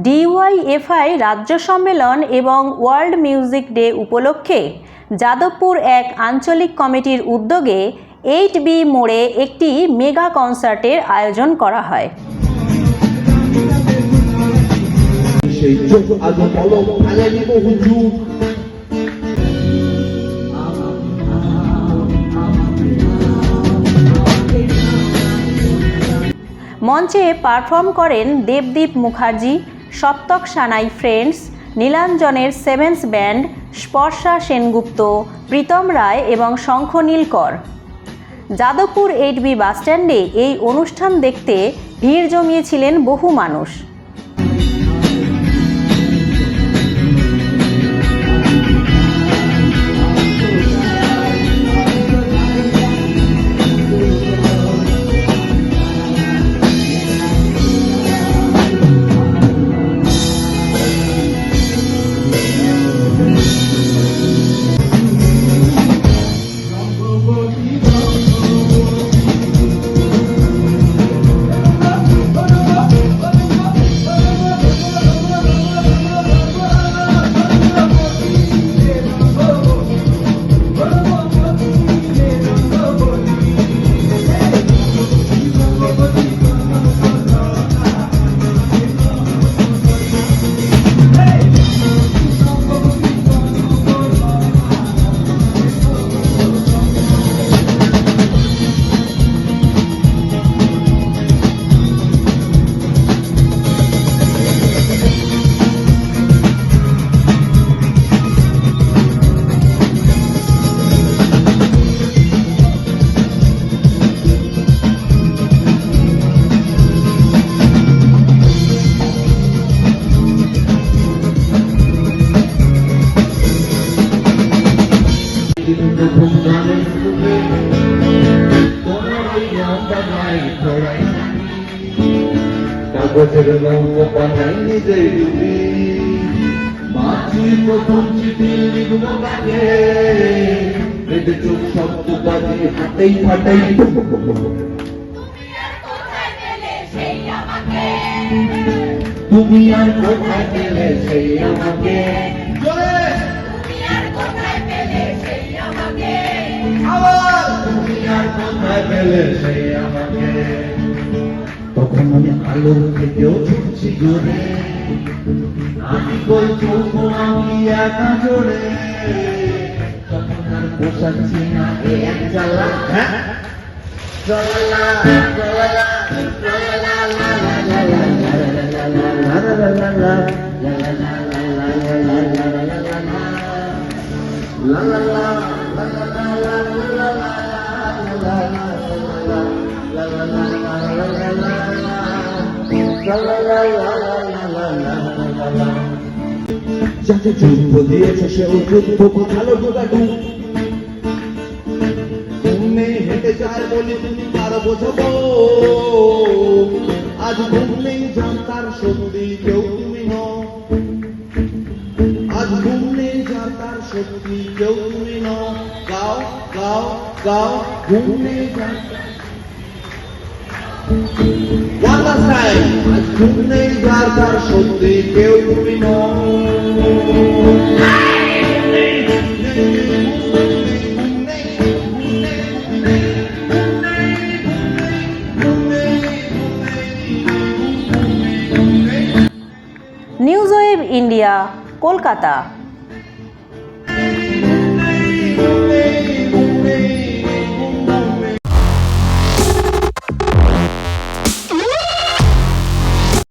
DYFI রাজ্য সম্মেলন এবং ওয়ার্ল্ড মিউজিক ডে উপলক্ষে যাদবপুর এক আঞ্চলিক কমিটির উদ্যোগে এইট বি মোড়ে একটি মেগা কনসার্টের আয়োজন করা হয়। মঞ্চে পারফর্ম করেন দেবদীপ মুখার্জি সপ্তক সানাই ফ্রেন্ডস, নীলাঞ্জনের সেভেন্স ব্যান্ড, স্পর্শা সেনগুপ্ত, প্রীতম রায় এবং শঙ্খ নীলকর। যাদবপুর এইট বি বাসস্ট্যান্ডে এই অনুষ্ঠান দেখতে ভিড় জমিয়েছিলেন বহু মানুষ। প্রথম গানের সুখে তোমার ওই লম্বা গায়ে ছড়াই কাগজের লম্বা পাঠাই নিজেই ডুবি মাছি প্রথম চিঠি লিখব কাকে পেটে চোখ শব্দ বাজি হাতেই ফাটাই তুমি আর কোথায় গেলে সেই আমাকে? আমার তুমি তখন আমি আলো থেকেও ছুটছি জোরে আমি কই চোখো আমি একা জোরে তখন আর পোষাচ্ছি না এক জ্বালা হ্যাঁ যাকে যুদ্ধ দিয়েছে সেও যুদ্ধ ভালো ঢোকাটু ঘুমনে হেঁটে যায় বলে, তুমি পারো বোঝাবো? আজ ঘুমনেই জানতার সত্যি কেউ তুমি নও। সত্যি কেউ তুমি নও গাও গাও গাও জানতার সত্যি কেউ তুমি নিউজ ওয়েব ইন্ডিয়া কলকাতা